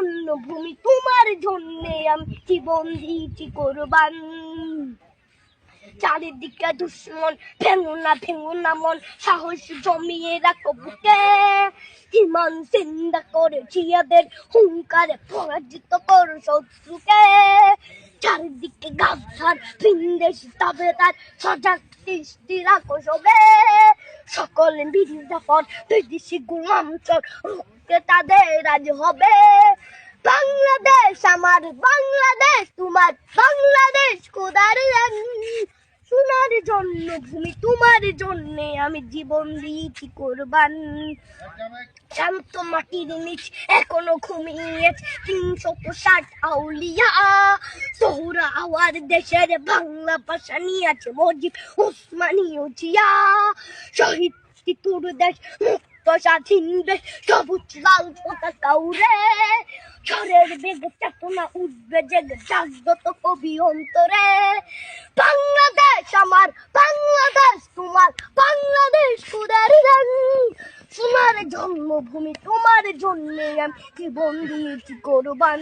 সোনার জন্য ভূমি তোমার জন্য আমি জীবন দিয়েছি কোরবান। চারিদিকে দুশ্মন ভেঙো না ভেঙো না মন, সাহস জমিয়ে রাখো বুকে। ইমান চিন্তা করে জিয়াদের হুঙ্কারে পরাজিত করো শত্রুকে। চারিদিকে গাছার ভিনদেশি তবে তার সজাগ দৃষ্টি রাখো সবে। সকল বিদেশি গুলাম চর, রুখতে তাদের আজ হবে। বাংলাদেশ আমার, বাংলাদেশ তোমার, বাংলাদেশ কোদার সোনার জন্য ভূমি, তোমার জন্য আমি জীবন দিয়েছি কোরবান। শান্ত মাটির নিচ এখনও ঘুমিয়ে তিনশত ষাট আউলিয়া। তোহরা আওয়ার দেশের বাংলা ভাষা নিয়ে আছে মজিব উসমানীয় জিয়া। শহীদ দেশ মুক্ত স্বাধীন দেশ, সবুজ লাল পতাকা উড়ে। ঝড়ের বেগে চেতনা উঠবে, জেগে জাগ্রত কবি অন্তরে। বাংলাদেশ আমার, বাংলাদেশ তোমার, বাংলাদেশ কুদার সোনার জন্মভূমি, তোমার জন্যে আমি জীবন দিয়েছি কোরবান।